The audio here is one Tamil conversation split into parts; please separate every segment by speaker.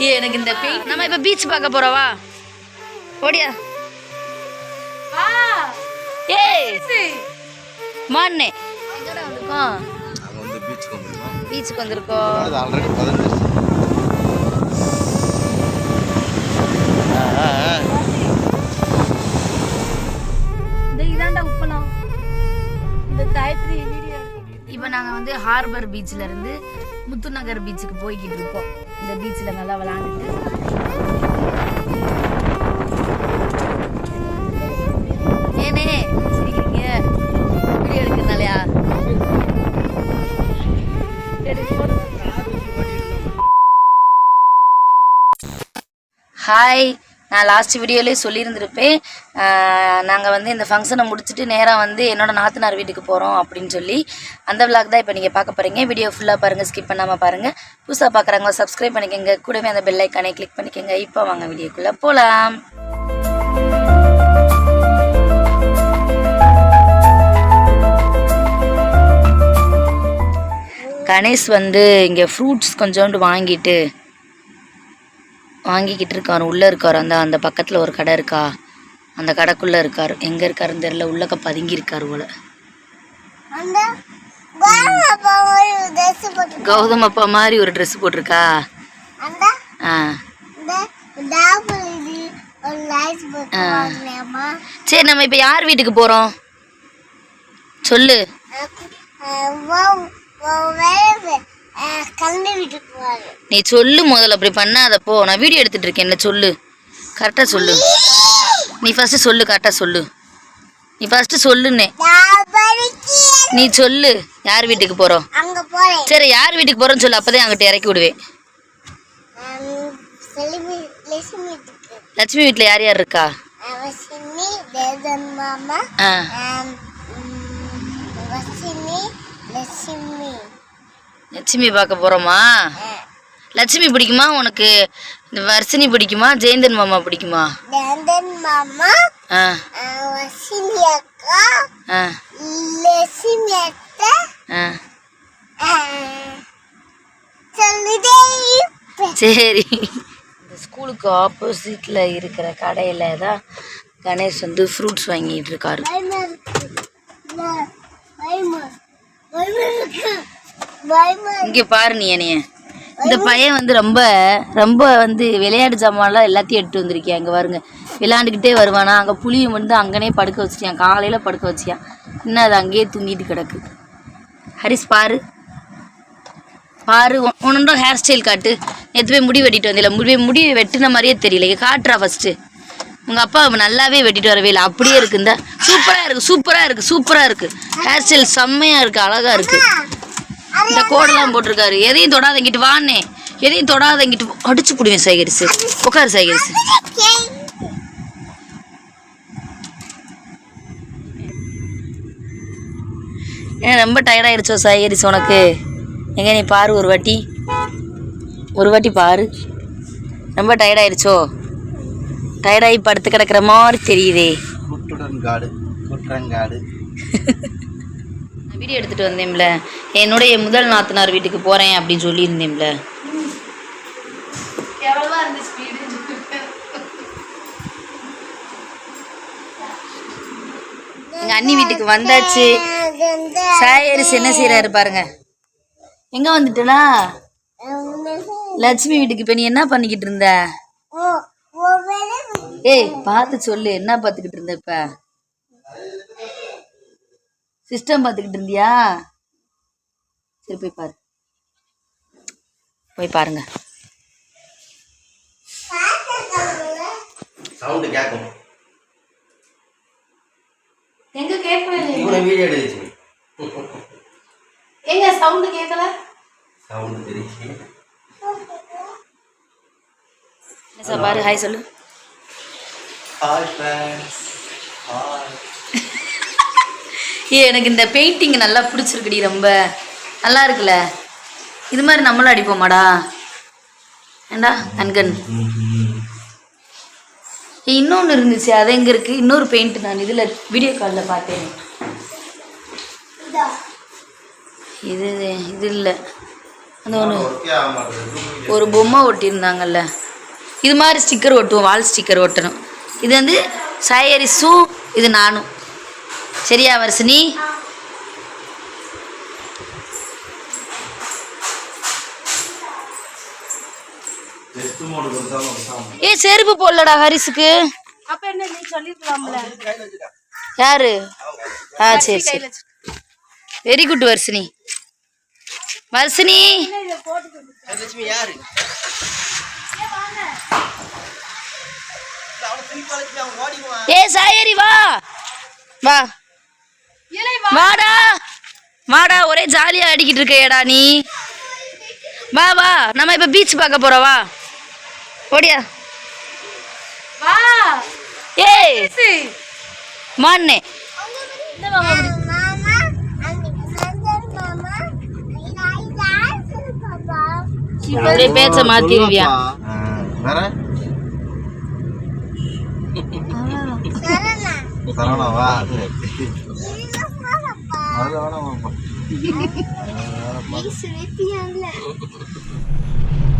Speaker 1: ஏ எனக்கு இந்த பெயிண்ட் நம்ம இப்ப பீச் பார்க்க போறவா ஓடியா.
Speaker 2: நாங்கள் வந்து பீச்சுக்கு வந்திருக்கோம்.
Speaker 1: இதாண்டா உப்பலாம் இந்த காயத்ரி இப்போ நாங்கள் வந்து ஹார்பர் பீச்சில் இருந்து முத்துநகர் பீச்சுக்கு போய்கிட்டு இருக்கோம். இந்த பீச்சில் நல்லா விளாண்டுட்டு ஏனே சிரிக்கிறீங்க? வீடியோ எடுக்கிறனாலயா ஹாய் நான் லாஸ்ட் வீடியோலேயே சொல்லியிருந்திருப்பேன். நாங்கள் வந்து இந்த ஃபங்க்ஷனை முடிச்சுட்டு நேராக வந்து என்னோட நாத்தனார் வீட்டுக்கு போகிறோம் அப்படின்னு சொல்லி. அந்த விளாக் தான் இப்போ நீங்கள் பார்க்க போகிறீங்க வீடியோ ஃபுல்லாக பாருங்கள் ஸ்கிப் பண்ணாமல் பாருங்கள் புதுசாக பார்க்குறவங்க சப்ஸ்கிரைப் பண்ணிக்கோங்க. கூடவே அந்த பெல் ஐக்கானை கிளிக் பண்ணிக்கோங்க. இப்போ வாங்க வீடியோக்குள்ளே போகலாம் கணேஷ் வந்து இங்கே ஃப்ரூட்ஸ் கொஞ்சோண்டு வாங்கிட்டு வாங்கிக்கிட்டு இருக்காரு. உள்ளே இருக்காரு. அந்த அந்த பக்கத்தில் ஒரு கடை இருக்கா? அந்த கடைக்குள்ளே இருக்கார். எங்கே இருக்காருன்னு தெரியல. உள்ளக்க பதுங்கி இருக்காரு போல. கௌதம் அப்பா மாதிரி ஒரு ட்ரெஸ் போட்டிருக்கா? ஆ. சரி நம்ம இப்போ யார் வீட்டுக்கு போகிறோம் சொல்லு. நீ சொல்லு முதல்ல அப்படி பண்ணாத போ. நான் வீடியோ எடுத்துட்டு இருக்கேன் என்ன சொல்லு. கரெக்டாக சொல்லு. நீ ஃபஸ்ட்டு சொல்லு கரெக்டாக சொல்லு. நீ ஃபஸ்ட்டு சொல்லுன்னே. நீ சொல்லு யார் வீட்டுக்கு
Speaker 3: போறேன்.
Speaker 1: சரி யார் வீட்டுக்கு போகிறோன்னு சொல்லு அப்போ தான் அங்கிட்ட இறக்கி விடுவேன்.
Speaker 3: லட்சுமி
Speaker 1: வீட்டில் யார் யார் இருக்கா?
Speaker 3: மாமா
Speaker 1: ஆ.
Speaker 3: லட்சுமி.
Speaker 1: லட்சுமி பார்க்க போகிறோமா லட்சுமி பிடிக்குமா உனக்கு? இந்த வர்ஷினி பிடிக்குமா? ஜெயந்தன் மாமா பிடிக்குமா?
Speaker 3: மாமா அக்கா லட்சுமி.
Speaker 1: சரி. இந்த ஸ்கூலுக்கு ஆப்போசிட்டில் இருக்கிற கடையில் தான் கணேஷ் வந்து ஃப்ரூட்ஸ் வாங்கிட்டு இருக்காரு. இங்கே பாரு நீ என்னைய. இந்த பையன் வந்து ரொம்ப ரொம்ப வந்து விளையாட்டு ஜாமான்லாம் எல்லாத்தையும் எடுத்து வந்திருக்கியா இங்கே பாருங்க. விளையாண்டுக்கிட்டே வருவானா அங்கே புளியை வந்து அங்கனே படுக்க வச்சிட்டியான் காலையில் படுக்க வச்சியான் இன்னும் அது அங்கேயே தூங்கிட்டு கிடக்கு. ஹரிஸ் பாரு. பாரு உன்னோட ஹேர் ஸ்டைல் காட்டு. நேற்று போய் முடி வெட்டிட்டு வந்தில்ல முடி முடி வெட்டின மாதிரியே தெரியல. காட்டுறா ஃபஸ்ட்டு உங்கள் அப்பா நல்லாவே வெட்டிட்டு வரவே இல்லை. அப்படியே இருக்கு. இந்த சூப்பராக இருக்குது சூப்பராக இருக்குது சூப்பராக இருக்குது ஹேர் ஸ்டைல் செம்மையாக இருக்குது அழகாக இருக்குது இந்த கோடெல்லாம் போட்டிருக்காரு. எதையும் தொடாதங்கிட்டு வானே எதையும் தொடாதங்கிட்டு அடிச்சு புடுவேன் சேகரிச்சு உட்காரு சேகரிச்சு ஏன் ரொம்ப டயர்டாயிருச்சோ சேகரிச்சு உனக்கு? எங்க நீ பாரு ஒரு வாட்டி. ஒரு வாட்டி பாரு. ரொம்ப டயர்டாயிருச்சோ டயர்டாகி படுத்து கிடக்குற மாதிரி தெரியுதே.
Speaker 2: குட்டுடன் காடு
Speaker 1: வீடியோ எடுத்துட்டு வந்தேன்ல. என்னுடைய முதல் நாத்தனார் வீட்டுக்கு போறேன் அப்படின்னு சொல்லியிருந்தேன்ல. எங்க அண்ணி வீட்டுக்கு வந்தாச்சு. சாயரிசி என்ன செய்யறாரு பாருங்க. எங்க வந்துட்டனா? லட்சுமி வீட்டுக்கு இப்ப நீ என்ன பண்ணிக்கிட்டு இருந்த? ஏய் பார்த்து சொல்லு என்ன பார்த்துக்கிட்டு இருந்த இப்ப? சிஸ்டம் பார்த்துக்கிட்டு இருந்தியா? சரி போய் பாரு. போய் பாருங்க.
Speaker 2: சவுண்டு கேட்கும்.
Speaker 1: எங்க கேட்கவே
Speaker 2: வீடியோ
Speaker 1: எங்க சவுண்டு கேட்கல?
Speaker 2: சவுண்டு தெரியுது
Speaker 1: சார் பாரு ஹாய் சொல்லு.
Speaker 2: ஹாய் ஃப்ரெண்ட்ஸ் ஹாய்
Speaker 1: ஏ எனக்கு இந்த பெயிண்டிங் நல்லா பிடிச்சிருக்குடி ரொம்ப. நல்லா இருக்குல்ல? இது மாதிரி நம்மளும் அடிப்போமாடா? ஏண்டா கண்கண் இன்னொன்று இருந்துச்சு. அது எங்கே இருக்குது இன்னொரு பெயிண்ட் நான் இதில் வீடியோ காலில் பார்த்தேன். இது இது இல்லை. அந்த ஒன்று ஒரு பொம்மை ஒட்டியிருந்தாங்கல்ல. இது மாதிரி ஸ்டிக்கர் ஒட்டுவோம். வால் ஸ்டிக்கர் ஒட்டணும். இது வந்து சாயரி சூ இது நானும். சரியா வர்ஷினி? ஏ செருப்பு போடலடா ஹரிஸுக்கு
Speaker 4: அப்ப என்ன நீ சொல்லிருக்கலாம்ல?
Speaker 1: யாரு? ஆ சரி சரி. Very good Varshini. Varshini?
Speaker 2: Lakshmi யாரு?
Speaker 1: ஏ சாயரி வா. வா. வாடா. வாடா ஒரே ஜாலியா அடிக்கிட்டு இருக்கையடா நீ. வா வா நம்ம இப்ப பீச் பார்க்க போறோம் வா. ஓடியா.
Speaker 4: வா.
Speaker 1: ஏய்.
Speaker 3: பாப்பா.
Speaker 1: அப்படியே பேச்ச மாத்திருவியா
Speaker 2: வேற?
Speaker 3: சரணா
Speaker 2: சரவணாவா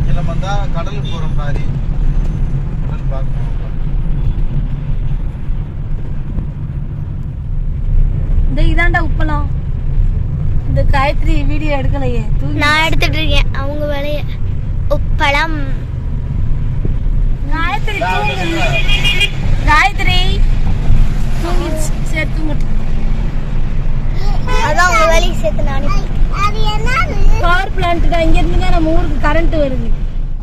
Speaker 2: நம்ம வந்தா கடலுக்கு போற மாதிரி பார்க்கணும்
Speaker 4: இந்த இதாண்டா உப்பலாம் இந்த காயத்ரி வீடியோ எடுக்கலையே.
Speaker 3: நான் எடுத்துட்டு இருக்கேன் அவங்க வேலைய. உப்பளம்.
Speaker 4: காயத்ரி தூங்கு. காயத்ரி தூங்கிடுச்சு சரி தூங்கட்டும்.
Speaker 3: அதான் உங்க வேலையை சேர்த்து நான்
Speaker 4: பவர் பிளான்ட் தான். இங்க இருந்து தான் நம்ம ஊருக்கு கரண்ட் வருது.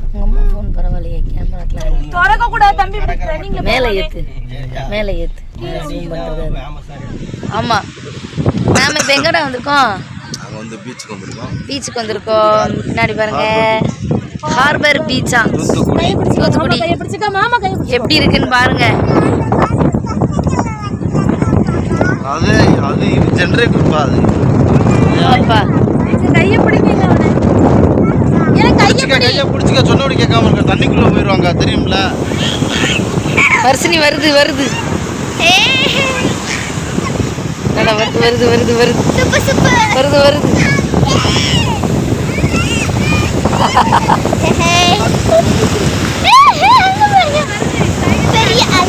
Speaker 1: உங்க அம்மா ஃபோன் பரவாயில்லையே கேமராக்கெல்லாம்
Speaker 4: திறக்க கூடாது தம்பி ட்ரைனிங்ல
Speaker 1: மேலே ஏத்து. மேலே ஏத்து. ஆமா. நாம இப்ப எங்கடா வந்திருக்கோம்?
Speaker 2: நாங்க வந்து பீச்சுக்கு வந்திருக்கோம்.
Speaker 1: பீச்சுக்கு வந்திருக்கோம். பின்னாடி பாருங்க. ஹார்பர் பீச்சா
Speaker 2: தூத்துக்குடி.
Speaker 4: மாமா
Speaker 1: எப்படி இருக்குன்னு பாருங்க.
Speaker 2: அது அது இது ஜென்ரேட்டர் அது
Speaker 1: அப்பா
Speaker 4: கையை
Speaker 2: பிடிச்சிக்க சொன்னபடி கேட்காம இருக்க தண்ணிக்குள்ள போயிருவாங்க தெரியும்ல
Speaker 1: வர்ஷினி வருது வருது வருது வருது வருது வருது
Speaker 3: சூப்பர் சூப்பர்
Speaker 1: வருது வருது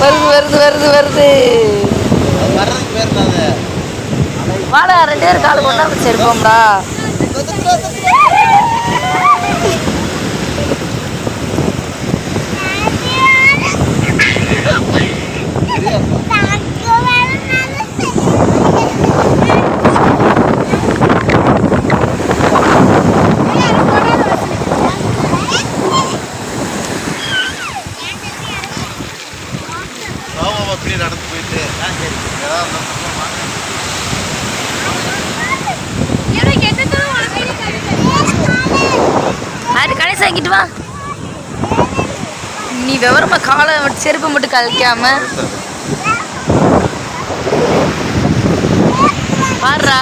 Speaker 1: வருது வருது வருது வருது
Speaker 2: அது வர்றதுக்கு பேர்
Speaker 1: வாடா ரெண்டு பேரும் கால் கொண்டா சரிப்போம்டா.
Speaker 2: சோமா அப்படியே நடந்து போயிட்டு ஆ, சரி. ஏதாவது அந்த பக்கம் வாங்க.
Speaker 1: அது கடைசி வாங்கிட்டு வா நீ விவரமா காலை செருப்பு மட்டும் கழிக்காம. பாடுறா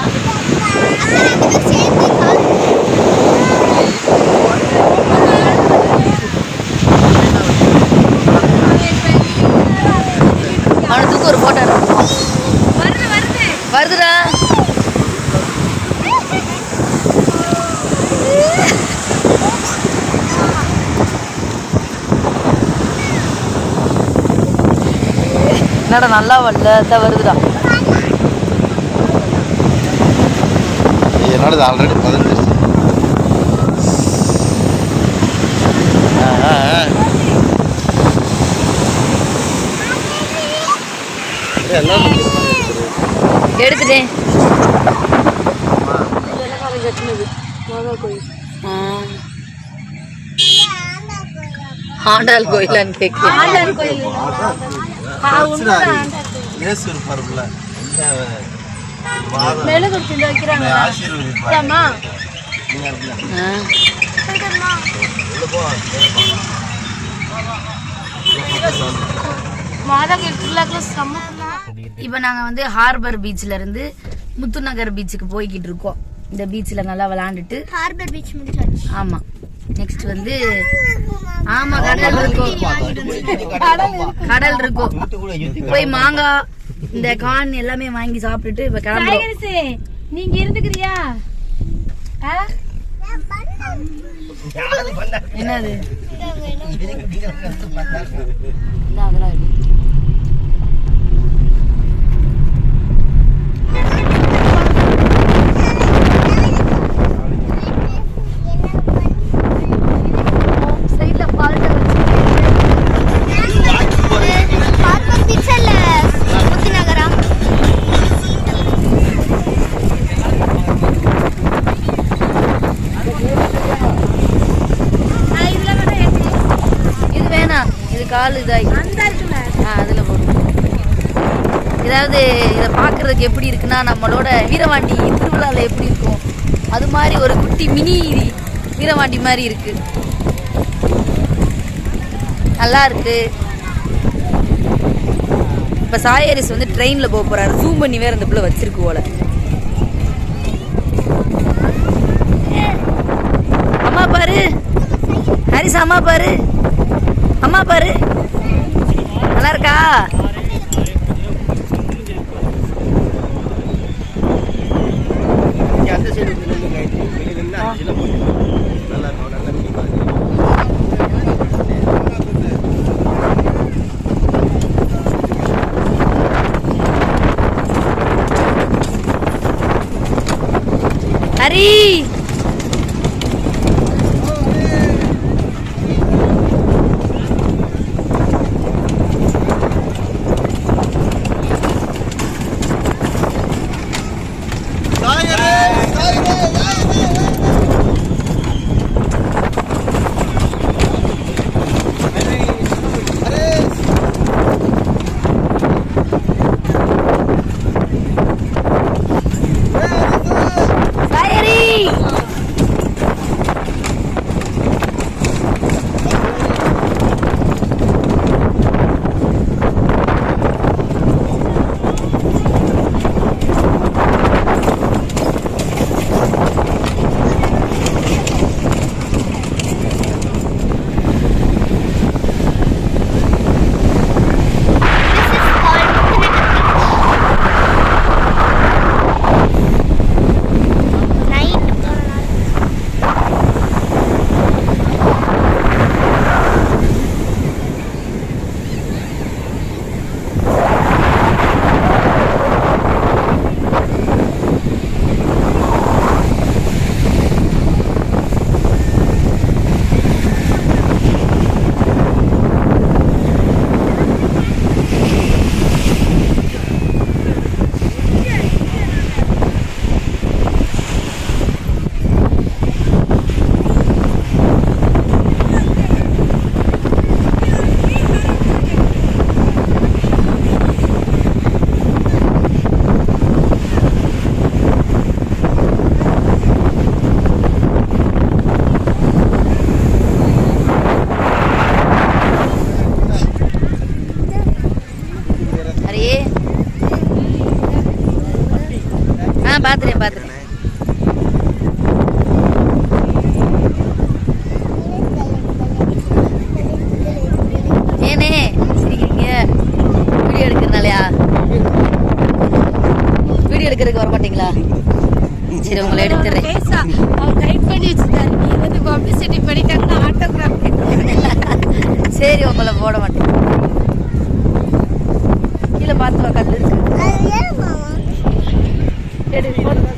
Speaker 1: அவனுக்கு ஒரு போட்டோ வருது வருது. வருதுடா. என்னடா நல்லா வரல? தான் வருதுடா.
Speaker 2: என்னோடது ஆல்ரெடி பதினஞ்சு. ஆ, ஆ, ஆ. எல்லாம்
Speaker 1: எடுத்துட்டேன். ஆ. ஆண்டாள் கோயிலான்னு கேட்க
Speaker 2: இயேசு இருப்பாருல்ல
Speaker 4: மெழுகு இந்த வைக்கிறாங்க.
Speaker 1: இப்போ நாங்கள் வந்து ஹார்பர் பீச்ல இருந்து முத்துநகர் பீச்சுக்கு போய்கிட்டு இருக்கோம். இந்த பீச்சில் நல்லா விளாண்டுட்டு.
Speaker 3: ஹார்பர் பீச் முடிச்சாச்சு.
Speaker 1: ஆமாம் நெக்ஸ்ட் வந்து ஆமா கடல் இருக்கும். கடல் இருக்கும். போய் மாங்காய் இந்த கான் எல்லாமே வாங்கி சாப்பிட்டுட்டு இப்போ
Speaker 4: காய்கறிசே நீங்க இருந்துக்கிறியா? ஆ?
Speaker 1: என்னது? அதெல்லாம் கால் இதாகி.
Speaker 4: அந்த இருக்குல்ல
Speaker 1: ஆ அதில் போடும் ஏதாவது இதை பார்க்குறதுக்கு எப்படி இருக்குன்னா நம்மளோட வீரவாண்டி திருவிழாவில் எப்படி இருக்கும்? அது மாதிரி ஒரு குட்டி மினி வீரவாண்டி மாதிரி இருக்கு. நல்லா இருக்கு. இப்போ சாயரிஸ் வந்து ட்ரெயினில் போக போகிறாரு ஜூம் பண்ணி வேறு இந்த பிள்ளை வச்சிருக்கு போல. அம்மா பாரு. ஹரிஸ் அம்மா பாரு. அம்மா பாரு. நல்லா இருக்கா?
Speaker 2: அந்த சைடு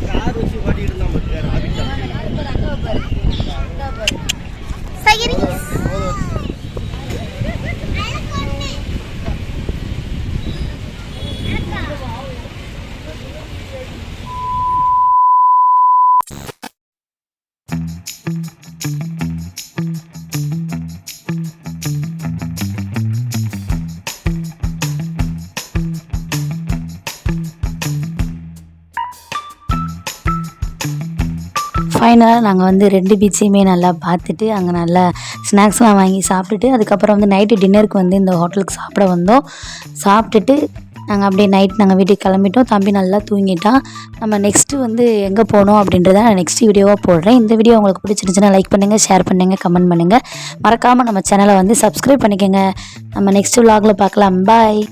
Speaker 1: போடு. ஃபைனலாக நாங்கள் வந்து ரெண்டு பீச்சையுமே நல்லா பார்த்துட்டு அங்கே நல்லா ஸ்நாக்ஸ்லாம் வாங்கி சாப்பிட்டுட்டு அதுக்கப்புறம் வந்து நைட்டு டின்னருக்கு வந்து இந்த ஹோட்டலுக்கு சாப்பிட வந்தோம். சாப்பிட்டுட்டு நாங்கள் அப்படியே நைட் நாங்கள் வீட்டுக்கு கிளம்பிட்டோம். தம்பி நல்லா தூங்கிட்டான் நம்ம நெக்ஸ்ட்டு வந்து எங்கே போனோம் அப்படின்றத நான் நெக்ஸ்ட் வீடியோவாக போடுறேன். இந்த வீடியோ உங்களுக்கு பிடிச்சிருந்துச்சுன்னா லைக் பண்ணுங்கள் ஷேர் பண்ணுங்கள் கமெண்ட் பண்ணுங்கள் மறக்காமல் நம்ம சேனலை வந்து சப்ஸ்கிரைப் பண்ணிக்கோங்க. நம்ம நெக்ஸ்ட் விலாகில் பார்க்கலாம். பாய்